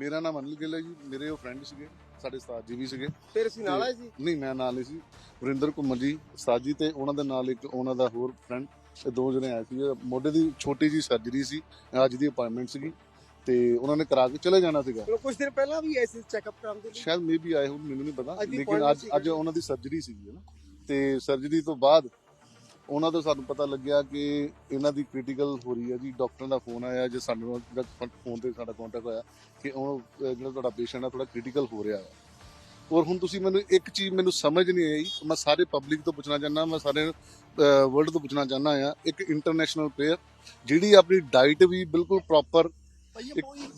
ਮੇਰਾ ਨਾਮ ਅਨਿਲ ਗਿੱਲ ਹੈ ਜੀ। ਮੇਰੇ ਉਹ ਫਰੈਂਡ ਸੀਗੇ ਸਾਡੇ ਉਸਤਾਦ ਜੀ ਵੀ ਸੀਗੇ। ਫਿਰ ਅਸੀਂ ਨਾਲ ਆਏ ਸੀ? ਨਹੀਂ ਮੈਂ ਨਾਲ ਨਹੀਂ ਸੀ। ਵਰਿੰਦਰ ਕੁਮਾਰ ਜੀ ਉਸਤਾਦ ਜੀ ਤੇ ਉਹਨਾਂ ਦੇ ਨਾਲ ਇੱਕ ਉਹਨਾਂ ਦਾ ਹੋਰ ਫਰੈਂਡ ਇਹ ਦੋ ਜਣੇ ਆਏ ਸੀ ਮੋਢੇ ਦੀ ਛੋਟੀ ਜੀ ਸਰਜਰੀ ਸੀ ਅੱਜ ਦੀ ਅਪਾਇੰਟਮੈਂਟ ਸੀਗੀ। ਤੇ ਉਹਨਾਂ ਨੇ ਕਰਾ ਕੇ ਚਲੇ ਜਾਣਾ ਸੀਗਾ। ਚਲੋ ਕੁਝ ਦਿਨ ਪਹਿਲਾਂ ਵੀ ਐਸੇ ਚੈੱਕਅਪ ਕਰਾਉਣ ਦੇ ਲਈ। ਸ਼ਾਇਦ ਮੇ ਵੀ ਆਏ ਹੋਣ ਮੈਨੂੰ ਨਹੀਂ ਪਤਾ। ਲੇਕਿਨ ਅੱਜ ਅੱਜ ਉਹਨਾਂ ਦੀ ਸਰਜਰੀ ਸੀਗੀ ਨਾ? ਤੇ ਸਰਜਰੀ ਤੋਂ ਬਾਅਦ ਉਹਨਾਂ ਤੋਂ ਸਾਨੂੰ ਪਤਾ ਲੱਗਿਆ ਕਿ ਇਹਨਾਂ ਦੀ ਕ੍ਰਿਟੀਕਲ ਹੋ ਰਹੀ ਹੈ ਜੀ। ਡਾਕਟਰ ਦਾ ਫੋਨ ਆਇਆ ਜੇ ਸਾਨੂੰ ਫੋਨ ਤੇ ਸਾਡਾ ਕੰਟੈਕਟ ਹੋਇਆ ਕਿ ਉਹ ਜਿਹੜਾ ਤੁਹਾਡਾ ਪੇਸ਼ੈਂਟ ਆ ਥੋੜਾ ਕ੍ਰਿਟੀਕਲ ਹੋ ਰਿਹਾ ਹੈ। ਔਰ ਹੁਣ ਤੁਸੀਂ ਮੈਨੂੰ ਇੱਕ ਚੀਜ਼ ਮੈਨੂੰ ਸਮਝ ਨਹੀਂ ਆਈ। ਮੈਂ ਸਾਰੇ ਪਬਲਿਕ ਤੋਂ ਪੁੱਛਣਾ ਚਾਹੁੰਦਾ ਮੈਂ ਸਾਰੇ ਵਰਲਡ ਤੋਂ ਪੁੱਛਣਾ ਚਾਹੁੰਦਾ ਆ ਇੱਕ ਇੰਟਰਨੈਸ਼ਨਲ ਪਲੇਅਰ ਜਿਹੜੀ ਆਪਣੀ ਡਾਈਟ ਵੀ ਬਿਲਕੁਲ ਪ੍ਰੋਪਰ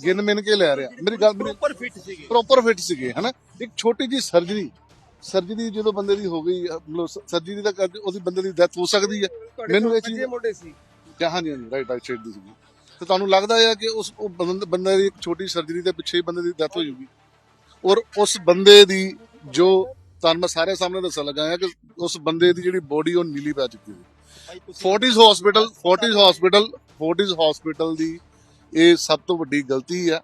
ਗਿਣ ਮਿਣ ਕੇ ਲੈ ਰਿਹਾ। ਮੇਰੀ ਗੱਲ ਪ੍ਰੋਪਰ ਫਿਟ ਸੀਗੇ। ਪ੍ਰੋਪਰ ਫਿਟ ਸੀਗੇ ਹਨਾ? ਇੱਕ ਛੋਟੀ ਜੀ ਸਰਜਰੀ ਸਰਜਰੀ ਜਦੋਂ ਬੰਦੇ ਦੀ ਹੋ ਗਈ ਮਤਲਬ ਸਰਜਰੀ ਦਾ ਕਰ- ਉਹਦੀ ਬੰਦੇ ਦੀ ਡੈਥ ਹੋ ਸਕਦੀ ਹੈ। ਮੈਨੂੰ ਇਹ ਚੀਜ਼- ਮੋਢੇ ਸੀ। ਹਾਂਜੀ ਹਾਂਜੀ ਰਾਈਟ ਰਾਈਟ ਸਾਈਡ ਦੀ ਸੀਗੀ। ਤੇ ਤੁਹਾਨੂੰ ਲੱਗਦਾ ਹੈ ਕਿ ਉਸ ਬੰਦੇ ਦੀ ਇੱਕ ਛੋਟੀ ਸਰਜਰੀ ਦੇ ਪਿੱਛੇ ਹੀ ਬੰਦੇ ਦੀ ਡੈਥ ਹੋ ਜੂਗੀ ਔਰ ਉਸ ਬੰਦੇ ਦੀ ਜੋ ਤੁਹਾਨੂੰ ਮੈਂ ਸਾਰੇ ਸਾਹਮਣੇ ਦੱਸਣ ਲੱਗਾ ਹਾਂ ਕਿ ਉਸ ਬੰਦੇ ਦੀ ਜਿਹੜੀ ਬੋਡੀ ਉਹ ਨੀਲੀ ਪੈ ਚੁੱਕੀ ਸੀ। Fortis hospital Fortis hospital Fortis hospital ਦੀ ਇਹ ਸਭ ਤੋਂ ਵੱਡੀ ਗਲਤੀ ਹੈ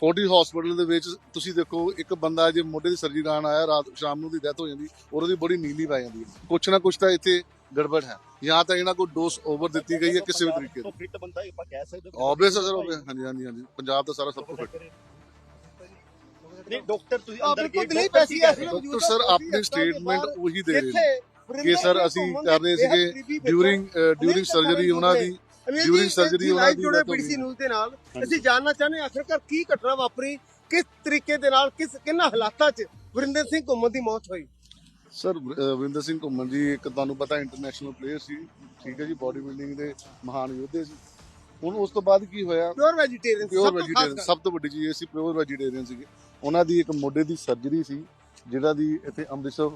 ਫੋਰਟਿਸ ਹਸਪੀਟਲ ਦੇ ਵਿੱਚ ਤੁਸੀਂ ਦੇਖੋ ਇੱਕ ਬੰਦਾ ਜੇ ਮੋਢੇ ਦੀ ਸਰਜਰੀ ਕਰਾਉਣ ਆਇਆ ਰਾਤ ਸ਼ਾਮ ਨੂੰ ਦੀ ਡੈਥ ਹੋ ਜਾਂਦੀ ਔਰ ਉਹਦੀ ਬੋਡੀ ਨੀਲੀ ਪੈ ਜਾਂਦੀ ਹੈ। ਕੁਛ ਨਾ ਕੁਛ ਤਾਂ ਇੱਥੇ ਗੜਬੜ ਹੈ। ਜਾਂ ਤਾਂ ਇਹਨਾਂ ਕੋਲ ਡੋਸ ਓਵਰ ਦਿੱਤੀ ਗਈ ਹੈ ਕਿਸੇ ਵੀ ਤਰੀਕੇ ਦੀ। ਫਿੱਟ ਬੰਦਾ ਆਪਾਂ ਕਹਿ ਸਕਦੇ ਆਬਵੀਅਸ ਸਰ ਹਾਂਜੀ ਹਾਂਜੀ ਹਾਂਜੀ। ਪੰਜਾਬ ਦਾ ਸਾਰਾ ਸਭ ਤੋਂ ਫਿੱਟ ਨਹੀਂ ਡਾਕਟਰ ਤੁਸੀਂ ਅੰਦਰ ਬਿਲਕੁਲ ਗਏ ਕੀ ਹੋ? ਡਾਕਟਰ ਸਰ ਆਪਣੀ ਸਟੇਟਮੈਂਟ ਉਹੀ ਦੇ ਰਹੇ ਨੇ ਕਿ ਸਰ ਅਸੀਂ ਕਰ ਰਹੇ ਸੀਗੇ ਡਿਊਰਿੰਗ ਡਿਊਰਿੰਗ ਸਰਜਰੀ ਉਹਨਾਂ ਦੀ during surgery ਉਹਨਾਂ ਦੀ ਜੁੜੇ death ਹੋ ਪੀਡੀਸੀ ਗਈ। ਨਿਊਜ਼ ਦੇ ਨਾਲ। ਹਾਂਜੀ। ਅਸੀਂ ਜਾਣਨਾ ਚਾਹੁੰਦੇ ਹਾਂ ਆਖਿਰਕਾਰ ਕੀ ਘਟਨਾ ਵਾਪਰੀ ਕਿਸ ਤਰੀਕੇ ਦੇ ਨਾਲ ਕਿਸ ਕਿੰਨਾ ਹਾਲਾਤਾਂ 'ਚ ਵਰਿੰਦਰ ਸਿੰਘ ਘੁੰਮਣ ਦੀ ਮੌਤ ਹੋਈ? ਸਰ ਵਿੰਦਰ ਸਿੰਘ ਘੁੰਮਣ ਜੀ ਇੱਕ ਤੁਹਾਨੂੰ ਪਤਾ ਇੰਟਰਨੈਸ਼ਨਲ ਪਲੇਅਰ ਸੀ। ਠੀਕ ਹੈ ਜੀ ਬਾਡੀ ਬਿਲਡਿੰਗ ਦੇ ਮਹਾਨ ਯੋਧੇ ਸੀ। ਹੁਣ ਉਸ ਤੋਂ ਬਾਅਦ ਕੀ ਹੋਇਆ? ਪਿਓਰ ਵੈਜੀਟੇਰੀਅਨ ਪਿਓਰ ਵੈਜੀਟੇਰੀਅਨ ਸਭ ਤੋਂ ਵੱਡੀ ਚੀਜ਼ ਇਹ ਸੀ ਪਿਓਰ ਵੈਜੀਟੇਰੀਅਨ ਸੀਗੇ। ਉਹਨਾਂ ਦੀ ਇੱਕ ਮੋਢੇ ਦੀ ਸਰਜਰੀ ਸੀ ਜਿਹੜਾ ਦੀ ਇੱਥੇ Amritsar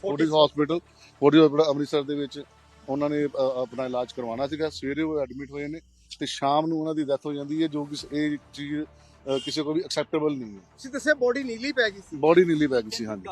Fortis hospital Fortis hospital Amritsar ਦੇ ਵਿੱਚ ਉਹਨਾਂ ਨੇ ਆਪਣਾ ਇਲਾਜ ਕਰਵਾਉਣਾ ਸੀਗਾ। ਸਵੇਰੇ ਉਹ ਐਡਮਿਟ ਹੋਏ ਨੇ ਤੇ ਸ਼ਾਮ ਨੂੰ ਉਹਨਾਂ ਦੀ ਡੈਥ ਹੋ ਜਾਂਦੀ ਹੈ ਜੋ ਕਿ ਇਹ ਚੀਜ਼ ਕਿਸੇ ਵੀ ਐਕਸੈਪਟੇਬਲ ਨਹੀਂ ਹੈ। ਤੁਸੀਂ ਦੱਸਿਆ ਬੋਡੀ ਨੀਲੀ ਪੈ ਗਈ ਸੀ। ਬਾਡੀ ਨੀਲੀ ਪੈ ਗਈ ਸੀ ਹਾਂਜੀ।